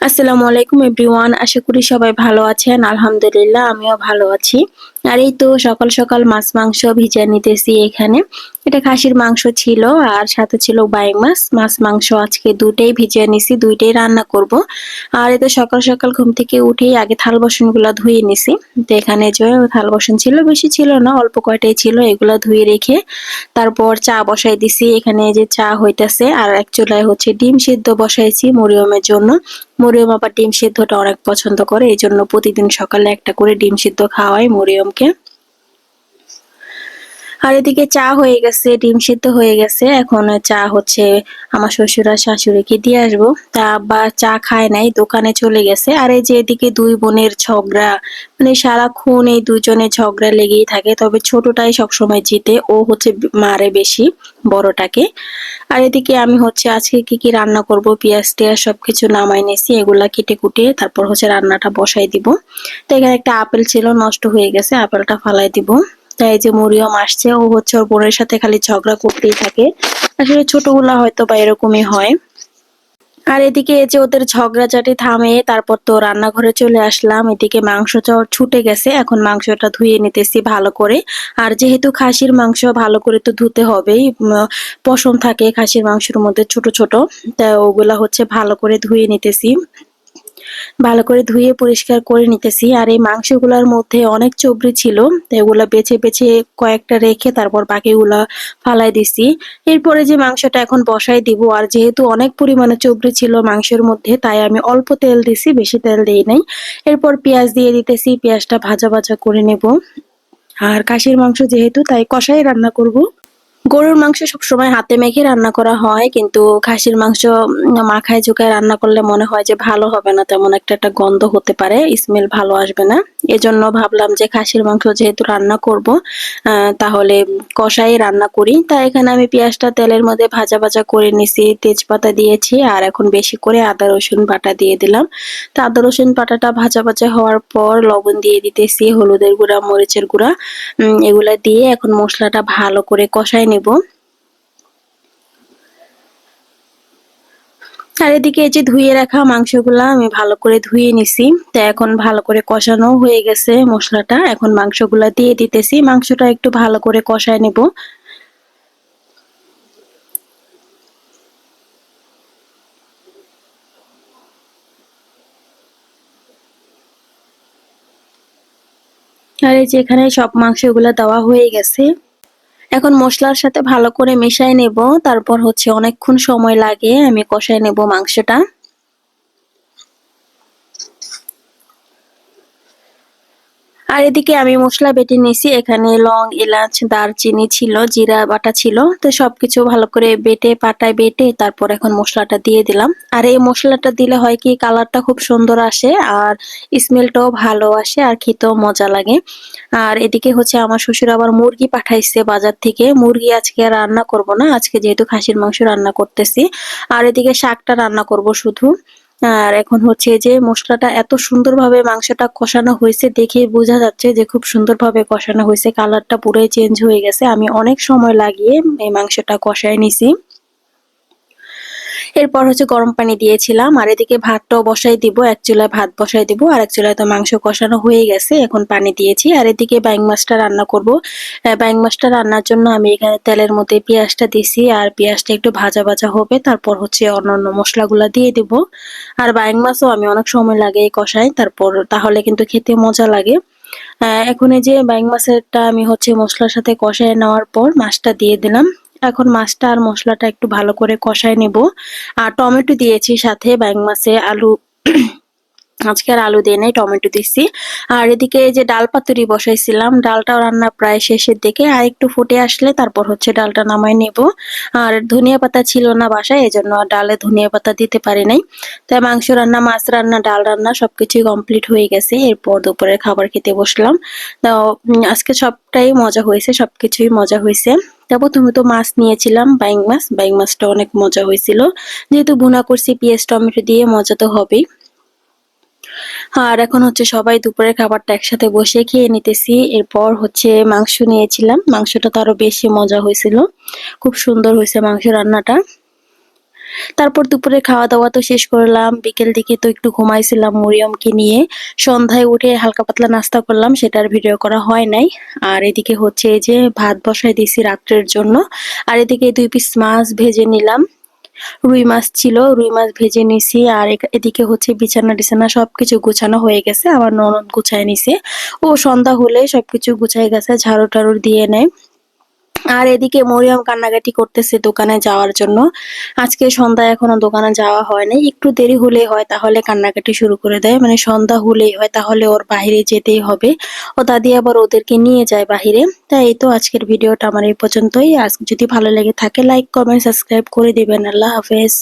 আসসালামু আলাইকুম এভরিওয়ান। আশা করি সবাই ভালো আছেন। আলহামদুলিল্লাহ আমিও ভালো আছি। আর এই তো সকাল সকাল মাছ, মাংস ভিজে নিতেছি এখানে। এটা খাসির মাংস ছিল আর সাথে ছিল বাইক মাছ। মাছ, মাংস আজকে দুটেই ভিজিয়ে নিছি, দুইটাই রান্না করব। আর এতে সকাল সকাল ঘুম থেকে উঠেই আগে থাল বাসনগুলো ধুয়ে নিছি। তো এখানে যে থাল বাসন ছিল, বেশি ছিল না, অল্প কয়টাই ছিল, এগুলা ধুয়ে রেখে তারপর চা বসাই দিছি। এখানে যে চা হইতাছে, আর এক চুলায় হচ্ছে ডিম সিদ্ধ বসাইছি মরিয়মের জন্য। মরিয়ম আবার ডিম সিদ্ধটা অনেক পছন্দ করে এই জন্য প্রতিদিন সকালে একটা করে ডিম সিদ্ধ খাওয়াই মরিয়মকে আর এদিকে চা হয়ে গেছে, ডিম সিদ্ধ হয়ে গেছে। এখন চা হচ্ছে আমার শ্বশুর আর শাশুড়িকে দিয়ে আসব। তা আব্বা চা খায় নাই, দোকানে চলে গেছে। আর এই যে এদিকে দুই বোনের ঝগড়া মানে সারাক্ষণ এই দুজনে ঝগড়া লেগেই থাকে। তবে ছোটটাই সবসময় জিতে, ও হচ্ছে মারে বেশি বড়টাকে। আর এদিকে আমি হচ্ছে আজকে কি কি রান্না করব, পেঁয়াজ টিয়াজ সবকিছু নামাই নিয়েছি এগুলা কেটে কুটে তারপর হচ্ছে রান্নাটা বসাই দিব। তো এখানে একটা আপেল ছিল, নষ্ট হয়ে গেছে, আপেলটা ফালাই দিব। তাই যে মরিয়ম আসছে, ও হচ্ছে ওর বোনের সাথে খালি ঝগড়া করতেই থাকে। আসলে ছোটগুলা হয়তো বা এরকমই হয়। আর এদিকে এই যে ওদের ঝগড়াঝাটি থামে, তারপর তো রান্নাঘরে চলে আসলাম। এদিকে মাংস ছুটে গেছে, এখন মাংসটা ধুয়ে নিতেছি ভালো করে। আর যেহেতু খাসির মাংস ভালো করে তো ধুতে হবেই পশম থাকে খাসির মাংসের মধ্যে ছোট ছোট তা ওগুলা হচ্ছে ভালো করে ধুয়ে নিতেছি। ভালো করে ধুয়ে পরিষ্কার করে নিতেছি। আর এই মাংসগুলোর মধ্যে অনেক চবড়ি ছিল, তো এগুলো বেছে বেছে কয়েকটা রেখে তারপর বাকিগুলা ফালাই দিছি। এরপরে যে মাংসটা এখন বসাই দিব, আর যেহেতু অনেক পরিমাণে চবড়ি ছিল মাংসের মধ্যে, তাই আমি অল্প তেল দিছি, বেশি তেল দিই নাই। এরপর পেঁয়াজ দিয়ে দিতেছি, পেঁয়াজটা ভাজা ভাজা করে নেব। আর কাশির মাংস যেহেতু, তাই কষাই রান্না করব। গরুর মাংস সবসময় হাতে মেখে রান্না করা হয়, কিন্তু খাসির মাংস মাখায় ঝুঁকায় রান্না করলে মনে হয় যে ভালো হবে না, তেমন একটা একটা গন্ধ হতে পারে, স্মেল ভালো আসবে না। এজন্য ভাবলাম যে খাসির মাংস যেহেতু রান্না করব তাহলে কষাই রান্না করি। তা এখানে আমি পেঁয়াজটা তেলের মধ্যে ভাজা ভাজা করে নিছি, তেজপাতা দিয়েছি, আর এখন বেশি করে আদা, রসুন বাটা দিয়ে দিলাম। তা আদা, রসুন বাটাটা ভাজা ভাজা হওয়ার পর লবণ দিয়ে দিতেছি, হলুদের গুঁড়া, মরিচের গুঁড়া এগুলা দিয়ে এখন মশলাটা ভালো করে কষাই নেব। আর এদিকে এই যে ধুয়ে রাখা মাংসগুলা আমি ভালো করে ধুয়ে নিছি। তো এখন ভালো করে কষানো হয়ে গেছে মশলাটা। এখন মাংসগুলা দিয়ে দিতেছি। মাংসটা একটু ভালো করে কষায় নেব। আর এই যে এখানে সব মাংসগুলা দেওয়া হয়ে গেছে। এখন মশলার সাথে ভালো করে মিশাই নেব। তারপর হচ্ছে অনেকক্ষণ সময় লাগে, আমি কষাই নেব মাংসটা। আর এদিকে আমি মশলা বেটে নিয়েছি। এখানে লং, এলাচ, দারচিনি ছিল, জিরা বাটা ছিল। তো সবকিছু ভালো করে বেটে, পাটায় বেটে তারপর এখন মশলাটা দিয়ে দিলাম। আর এই মশলাটা দিলে হয় কি, কালারটা খুব সুন্দর আসে আর স্মেলটাও ভালো আসে আর খেতেও মজা লাগে। আর এদিকে হচ্ছে আমার শ্বশুর আবার মুরগি পাঠাইছে বাজার থেকে। মুরগি আজকে রান্না করব না, আজকে যেহেতু খাসির মাংস রান্না করতেছি। আর এদিকে শাকটা রান্না করব শুধু। আর এখন হচ্ছে যে মশলাটা এত সুন্দরভাবে মাংসটা কষানো হয়েছে দেখে বোঝা যাচ্ছে যে খুব সুন্দরভাবে কষানো হয়েছে, কালারটা পুরোই চেঞ্জ হয়ে গেছে। আমি অনেক সময় লাগিয়ে এই মাংসটা কষায় নিছি। এরপর হচ্ছে গরম পানি দিয়েছিলাম, আর এদিকে ভাতটাও বসাই দিব, এক চুলায় ভাত বসাই দিব, আর এক চুলায় তো মাংস কষানো হয়ে গেছে, এখন পানি দিয়েছি, আর এদিকে ব্যাং মাছটা রান্না করব। ব্যাং মাছটা রান্নার জন্য আমি এখানে তেলের মধ্যে পেঁয়াজটা দিছি, আর পেঁয়াজটা একটু ভাজা ভাজা হবে, তারপর হচ্ছে অন্য অন্যান্য মশলাগুলো দিয়ে দিব। আর ব্যাং মাছও আমি অনেক সময় লাগে কষাই, তারপর তাহলে কিন্তু খেতে মজা লাগে। এখন এই যে ব্যাং মাছেরটা আমি হচ্ছে মশলার সাথে কষায় নেওয়ার পর মাছটা দিয়ে দিলাম। এখন মাছটা আর মশলাটা একটু ভালো করে কষায় নেব। আর টমেটো দিয়েছি সাথে ব্যাং মাছে, আলু। আজকে আর আলু দিয়ে নেই, টমেটো দিচ্ছি আর এদিকে যে ডাল পাতুরি বসাইছিলাম, ডালটাও রান্না প্রায় শেষের দিকে। আর একটু ফুটে আসলে তারপর হচ্ছে ডালটা নামাই নেব। আর ধনিয়া পাতা ছিল না বাসায় এই জন্য ডালে ধনিয়া পাতা দিতে পারি নাই। তাই মাংস রান্না, মাছ রান্না, ডাল রান্না সবকিছুই কমপ্লিট হয়ে গেছে। এরপর দুপুরের খাবার খেতে বসলাম। তো আজকে সবটাই মজা হয়েছে, সবকিছুই মজা হয়েছে। তারপর তুমি তো মাছ নিয়েছিলাম, বাইং মাছ। বাইং মাছটা অনেক মজা হয়েছিল। যেহেতু বুনা করছি, পেঁয়াজ, টমেটো দিয়ে মজা তো হবেই। আর এখন হচ্ছে সবাই দুপুরের খাবারটা একসাথে বসে খেয়ে নিতেছি। এরপর হচ্ছে মাংস নিয়েছিলাম। মাংসটা তো আরও বেশি মজা হয়েছিল। খুব সুন্দর হয়েছে মাংস রান্নাটা। তারপর দুপুরে খাওয়া দাওয়া তো শেষ করলাম। বিকেল দিকে তো একটু ঘুমাইছিলাম মরিয়মকে নিয়ে। সন্ধ্যায় উঠে হালকা পাতলা নাস্তা করলাম সেটার ভিডিও করা হয় নাই। আর এদিকে হচ্ছে যে ভাত বসাই দিয়েছি রাত্রের জন্য। আর এদিকে দুই পিস মাছ ভেজে নিলাম। রুই মাছ ছিল, রুই মাছ ভেজে নিছি। আর এদিকে হচ্ছে বিছানা টিছানা সবকিছু গুছানো হয়ে গেছে। আমার ননদ গুছায় নিছে। ও সন্ধ্যা হলে সবকিছু গুছাই গেছে ঝাড়ু টাড়ু দিয়ে নেয়। আর এদিকে মরিয়াম কান্নাকাটি করতেছে দোকানে যাওয়ার জন্য। আজকে সন্ধ্যায় এখনও দোকানে যাওয়া হয়নি একটু দেরি হলেই হয়, তাহলে কান্নাকাটি শুরু করে দেয়। মানে সন্ধ্যা হলেই হয়, তাহলে ওর বাহিরে যেতেই হবে। ও দাদি আবার ওদেরকে নিয়ে যায় বাহিরে। তাই এই তো আজকের ভিডিওটা আমার এই পর্যন্তই। আজকে যদি ভালো লেগে থাকে লাইক কমেন্ট সাবস্ক্রাইব করে দেবেন। আল্লাহ হাফেজ।